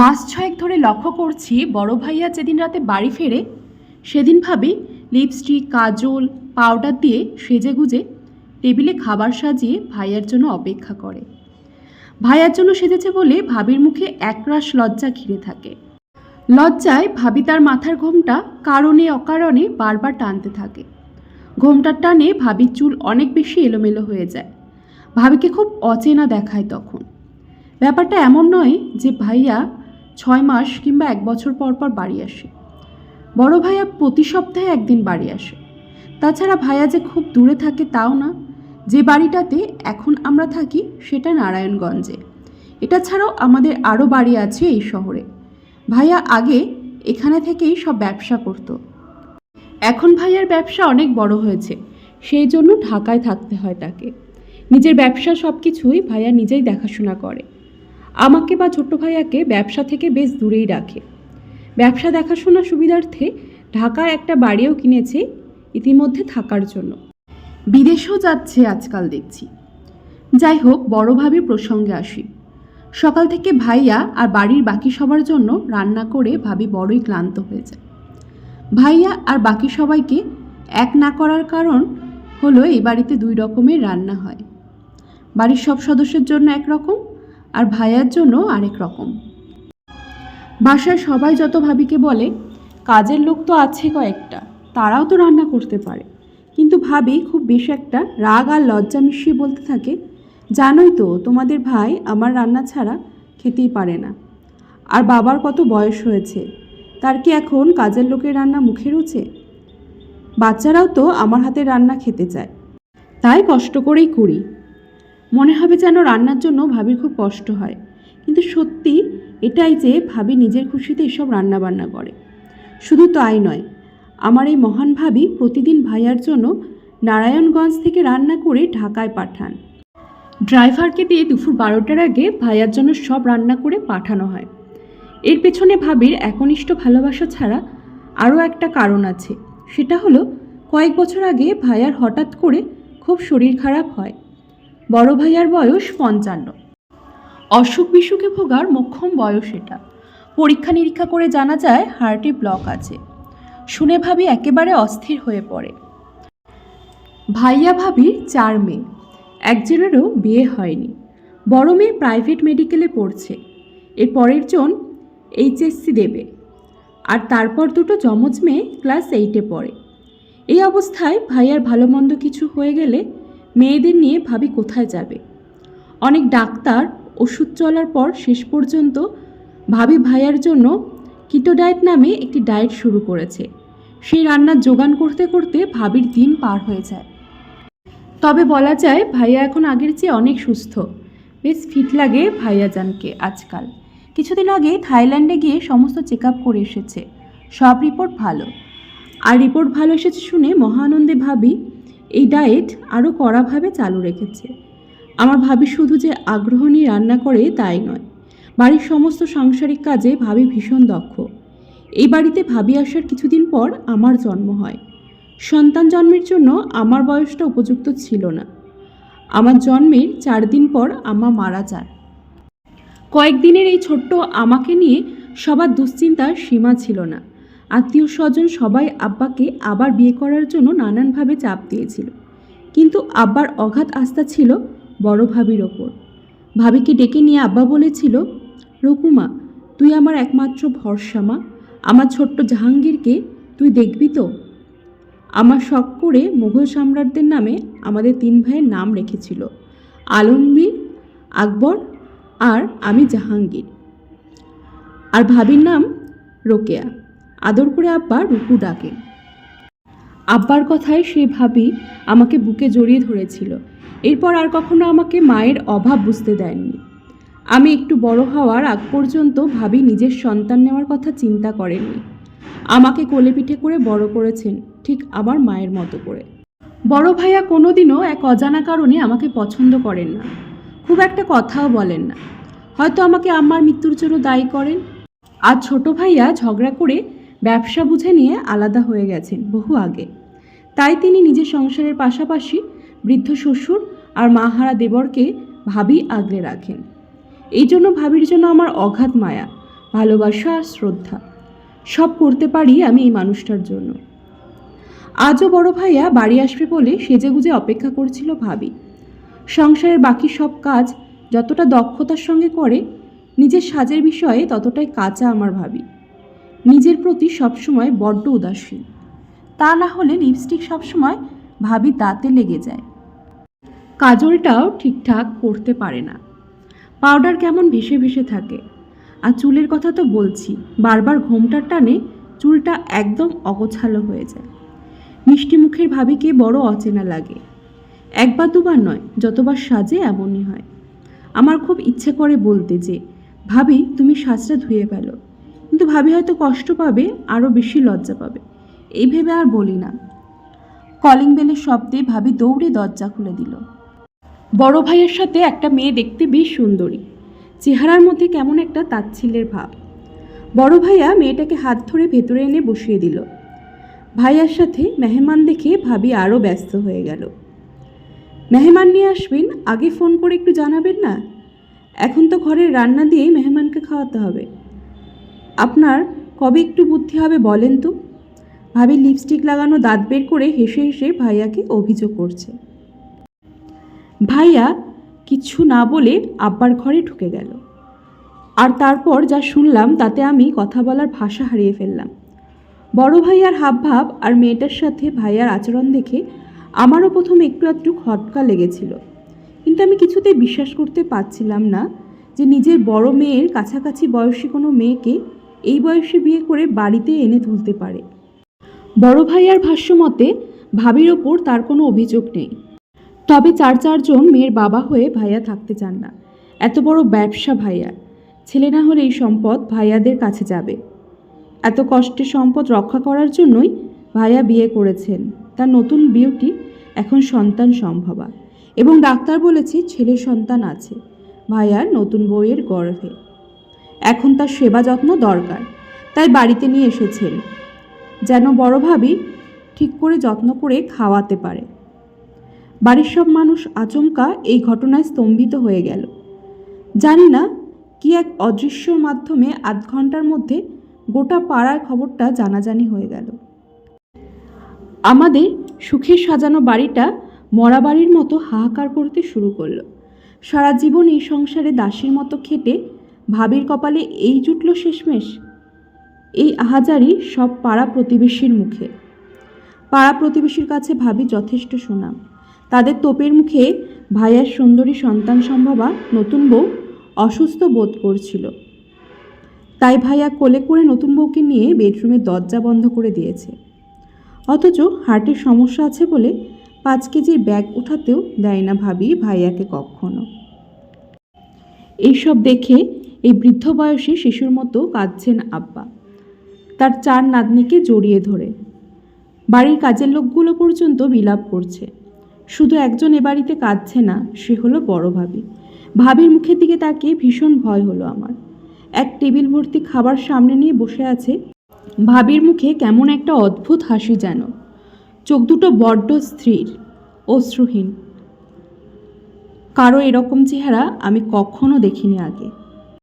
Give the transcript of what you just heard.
মাস ছয়েক ধরে লক্ষ্য করছি বড় ভাইয়া যেদিন রাতে বাড়ি ফেরে, সেদিন ভাবি লিপস্টিক কাজল পাউডার দিয়ে সেজে গুজে টেবিলে খাবার সাজিয়ে ভাইয়ার জন্য অপেক্ষা করে। ভাইয়ার জন্য সেজেছে বলে ভাবির মুখে একরাশ লজ্জা ঘিরে থাকে। লজ্জায় ভাবি তার মাথার ঘোমটা কারণে অকারণে বারবার টানতে থাকে। ঘোমটার টানে ভাবির চুল অনেক বেশি এলোমেলো হয়ে যায়। ভাবিকে খুব অচেনা দেখায় তখন। ব্যাপারটা এমন নয় যে ভাইয়া ছয় মাস কিংবা এক বছর পর পর বাড়ি আসে। বড় ভাইয়া প্রতি সপ্তাহে একদিন বাড়ি আসে। তাছাড়া ভাইয়া যে খুব দূরে থাকে তাও না। যে বাড়িটাতে এখন আমরা থাকি সেটা নারায়ণগঞ্জে। এটা ছাড়াও আমাদের আরও বাড়ি আছে এই শহরে। ভাইয়া আগে এখানে থেকেই সব ব্যবসা করতো। এখন ভাইয়ার ব্যবসা অনেক বড় হয়েছে। সেই জন্য ঢাকায় থাকতে হয় তাকে। নিজের ব্যবসা সব কিছুই ভাইয়া নিজেই দেখাশোনা করে। আমাকে বা ছোট্ট ভাইয়াকে ব্যবসা থেকে বেশ দূরেই রাখে। ব্যবসা দেখাশোনা সুবিধার্থে ঢাকার একটা বাড়িও কিনেছে ইতিমধ্যে থাকার জন্য। বিদেশেও যাচ্ছে আজকাল দেখছি। যাই হোক, বড় ভাবির প্রসঙ্গে আসি। সকাল থেকে ভাইয়া আর বাড়ির বাকি সবার জন্য রান্না করে ভাবি বড়ই ক্লান্ত হয়ে যায়। ভাইয়া আর বাকি সবাইকে এক না করার কারণ হলো এই বাড়িতে দুই রকমের রান্না হয়। বাড়ির সব সদস্যের জন্য একরকম আর ভাইয়ার জন্য আরেক রকম। বাসায় সবাই যত ভাবিকে বলে, কাজের লোক তো আছে কয়েকটা, তারাও তো রান্না করতে পারে। কিন্তু ভাবি খুব বেশ একটা রাগ আর লজ্জা মিশিয়ে বলতে থাকে, জানোই তো, তোমাদের ভাই আমার রান্না ছাড়া খেতেই পারে না। আর বাবার কত বয়স হয়েছে, তার কি এখন কাজের লোকের রান্না মুখে রুচে বাচ্চারাও তো আমার হাতে রান্না খেতে চায়। তাই কষ্ট করেই করি। মনে হবে যেন রান্নার জন্য ভাবির খুব কষ্ট হয়। কিন্তু সত্যি এটাই যে ভাবি নিজের খুশিতে এসব রান্নাবান্না করে। শুধু তাই নয়, আমার এই মহান ভাবি প্রতিদিন ভাইয়ার জন্য নারায়ণগঞ্জ থেকে রান্না করে ঢাকায় পাঠান। ড্রাইভারকে দিয়ে দুপুর বারোটার আগে ভাইয়ার জন্য সব রান্না করে পাঠানো হয়। এর পেছনে ভাবির একনিষ্ঠ ভালোবাসা ছাড়া আরও একটা কারণ আছে। সেটা হলো, কয়েক বছর আগে ভাইয়ার হঠাৎ করে খুব শরীর খারাপ হয়। বড় ভাইয়ার বয়স পঞ্চান্ন। অসুখ বিসুখে ভোগার মোক্ষম বয়স এটা। পরীক্ষা নিরীক্ষা করে জানা যায় হার্টে ব্লক আছে। শুনে ভাবি একেবারে অস্থির হয়ে পড়ে। ভাইয়া ভাবির চার মেয়ে। একজনেরও বিয়ে হয়নি। বড় মেয়ে প্রাইভেট মেডিকেলে পড়ছে। এর পরের জন এইচএসসি দেবে। আর তারপর দুটো যমজ মেয়ে ক্লাস এইটে পড়ে। এই অবস্থায় ভাইয়ার ভালো মন্দ কিছু হয়ে গেলে মেয়েদের নিয়ে ভাবি কোথায় যাবে। অনেক ডাক্তার ওষুধ চলার পর শেষ পর্যন্ত ভাবি ভাইয়ার জন্য কিটো ডায়েট নামে একটি ডায়েট শুরু করেছে। সেই রান্নার যোগান করতে করতে ভাবির দিন পার হয়ে যায়। তবে বলা যায় ভাইয়া এখন আগের চেয়ে অনেক সুস্থ। বেশ ফিট লাগে ভাইয়া ভাইয়াজানকে আজকাল। কিছুদিন আগে থাইল্যান্ডে গিয়ে সমস্ত চেক আপ করে এসেছে। সব রিপোর্ট ভালো। আর রিপোর্ট ভালো এসেছে শুনে মহানন্দে ভাবি এই ডায়েট আরও কড়াভাবে চালু রেখেছে। আমার ভাবি শুধু যে আগ্রহ নিয়ে রান্না করে তাই নয়, বাড়ির সমস্ত সাংসারিক কাজে ভাবি ভীষণ দক্ষ। এই বাড়িতে ভাবি আসার কিছুদিন পর আমার জন্ম হয়। সন্তান জন্মের জন্য আমার বয়সটা উপযুক্ত ছিল না। আমার জন্মের চার দিন পর আমা মারা যান। কয়েকদিনের এই ছোট্ট আমাকে নিয়ে সবার দুশ্চিন্তার সীমা ছিল না। আত্মীয় স্বজন সবাই আব্বাকে আবার বিয়ে করার জন্য নানানভাবে চাপ দিয়েছিল। কিন্তু আব্বার অগাধ আস্থা ছিল বড় ভাবির ওপর। ভাবিকে ডেকে নিয়ে আব্বা বলেছিল, রকুমা, তুই আমার একমাত্র ভরসা মা। আমার ছোট্ট জাহাঙ্গীরকে তুই দেখবি তো? আমার শখ করে মুঘল সম্রাটদের নামে আমাদের তিন ভাইয়ের নাম রেখেছিল, আলমগীর, আকবর আর আমি জাহাঙ্গীর। আর ভাবির নাম রোকেয়া। আদর করে আব্বা রুকু ডাকেন আব্বার কথায় সে ভাবি আমাকে বুকে জড়িয়ে ধরেছিল। এরপর আর কখনো আমাকে মায়ের অভাব বুঝতে দেননি আমি একটু বড় হওয়ার আগ পর্যন্ত ভাবি নিজের সন্তান নেওয়ার কথা চিন্তা করেননি। আমাকে কোলে পিঠে করে বড় করেছেন, ঠিক আমার মায়ের মতো করে। বড় ভাইয়া কোনোদিনও এক অজানা কারণে আমাকে পছন্দ করেন না। খুব একটা কথাও বলেন না। হয়তো আমাকে আমার মৃত্যুর জন্য দায়ী করেন। আর ছোট ভাইয়া ঝগড়া করে ব্যবসা বুঝে নিয়ে আলাদা হয়ে গেছেন বহু আগে। তাই তিনি নিজের সংসারের পাশাপাশি বৃদ্ধ শ্বশুর আর মাহারা দেবরকে ভাবি আগলে রাখেন। এই জন্য ভাবির জন্য আমার অগাধ মায়া, ভালোবাসা আর শ্রদ্ধা। সব করতে পারি আমি এই মানুষটার জন্য। আজও বড় ভাইয়া বাড়ি আসবে বলে সেজেগুজে অপেক্ষা করছিল ভাবি। সংসারের বাকি সব কাজ যতটা দক্ষতার সঙ্গে করে, নিজের সাজের বিষয়ে ততটাই কাঁচা আমার ভাবি। নিজের প্রতি সবসময় বড্ড উদাসীন। তা না হলে লিপস্টিক সবসময় ভাবি দাঁতে লেগে যায়। কাজলটাও ঠিকঠাক করতে পারে না। পাউডার কেমন ভেসে ভেসে থাকে। আর চুলের কথা তো বলছি, বারবার ঘোমটার টানে চুলটা একদম অগোছালো হয়ে যায়। মিষ্টি মুখের ভাবিকে বড় অচেনা লাগে। একবার দুবার নয়, যতবার সাজে এমনই হয়। আমার খুব ইচ্ছে করে বলতে যে, ভাবি, তুমি সাজটা ধুয়ে ফেলো। কিন্তু ভাবি হয়তো কষ্ট পাবে আরও বেশি লজ্জা পাবে। এই ভেবে আর বলি না। কলিং বেলের শব্দে ভাবি দৌড়ে দরজা খুলে দিল। বড় ভাইয়ের সাথে একটা মেয়ে দেখতে বেশ সুন্দরী। চেহারার মধ্যে কেমন একটা তাচ্ছিল্যের ভাব। বড় ভাইয়া মেয়েটাকে হাত ধরে ভেতরে এনে বসিয়ে দিল। ভাইয়ার সাথে মেহমান দেখে ভাবি আরও ব্যস্ত হয়ে গেল। মেহমান নিয়ে আসবেন, আগে ফোন করে একটু জানাবেন না? এখন তো ঘরের রান্না দিয়েই মেহমানকে খাওয়াতে হবে। আপনার কবে একটু বুদ্ধি হবে বলেন তো? ভাবি লিপস্টিক লাগানো দাঁত বের করে হেসে হেসে ভাইয়াকে অভিযোগ করছে। ভাইয়া কিচ্ছু না বলে আব্বার ঘরে ঢুকে গেল। আর তারপর যা শুনলাম তাতে আমি কথা বলার ভাষা হারিয়ে ফেললাম। বড় ভাইয়ার হাবভাব আর মেয়েটার সাথে ভাইয়ার আচরণ দেখে আমারও প্রথম একটু একটু খটকা লেগেছিল। কিন্তু আমি কিছুতেই বিশ্বাস করতে পারছিলাম না যে নিজের বড় মেয়ের কাছাকাছি বয়সী কোনো মেয়েকে এই বয়সে বিয়ে করে বাড়িতে এনে তুলতে পারে। বড় ভাইয়ার ভাষ্য মতে ভাবির ওপর তার কোনো অভিযোগ নেই। তবে চার চারজন মেয়ের বাবা হয়ে ভাইয়া থাকতে চান না। এত বড় ব্যবসা ভাইয়া। ছেলে না হলে এই সম্পদ ভাইয়াদের কাছে যাবে। এত কষ্টে সম্পদ রক্ষা করার জন্যই ভাইয়া বিয়ে করেছেন। তার নতুন বিউটি এখন সন্তান সম্ভবা। এবং ডাক্তার বলেছে ছেলে সন্তান আছে। ভাইয়ার নতুন বউয়ের গর্ভে। এখন তার সেবা যত্ন দরকার। তাই বাড়িতে নিয়ে এসেছেন। যেন বড় ভাবি ঠিক করে যত্ন করে খাওয়াতে পারে। বাড়ির সব মানুষ আচমকা এই ঘটনায় স্তম্ভিত হয়ে গেল। জানি না কি এক অদৃশ্যর মাধ্যমে আধ ঘণ্টার মধ্যে গোটা পাড়ার খবরটা জানাজানি হয়ে গেল। আমাদের সুখে সাজানো বাড়িটা মরা বাড়ির মতো হাহাকার করতে শুরু করল। সারা জীবন এই সংসারে দাসীর মতো খেটে ভাবির কপালে এই জুটল শেষমেশ? এই আহাজারি সব পাড়া প্রতিবেশীর মুখে। পাড়া প্রতিবেশীর কাছে ভাবি যথেষ্ট সুনাম। তাদের তোপের মুখে ভাইয়ার সুন্দরী সন্তান সম্ভবা নতুন বউ অসুস্থ বোধ করছিল। তাই ভাইয়া কোলে করে নতুন বউকে নিয়ে বেডরুমের দরজা বন্ধ করে দিয়েছে। অথচ হার্টের সমস্যা আছে বলে পাঁচ কেজির ব্যাগ ওঠাতেও দেয় না ভাবি ভাইয়াকে কখনো। এইসব দেখে এই বৃদ্ধ বয়সে শিশুর মতো কাঁদছেন আব্বা। তার চার নাতনিকে জড়িয়ে ধরে। বাড়ির কাজের লোকগুলো পর্যন্ত বিলাপ করছে। শুধু একজন এ বাড়িতে কাঁদছে না, সে হলো বড় ভাবি। ভাবির মুখের দিকে তাকিয়ে ভীষণ ভয় হলো আমার। এক টেবিল ভর্তি খাবার সামনে নিয়ে বসে আছে। ভাবির মুখে কেমন একটা অদ্ভুত হাসি যেন। চোখ দুটো বড্ড স্থির, অশ্রুহীন। কারও এরকম চেহারা আমি কখনো দেখিনি আগে।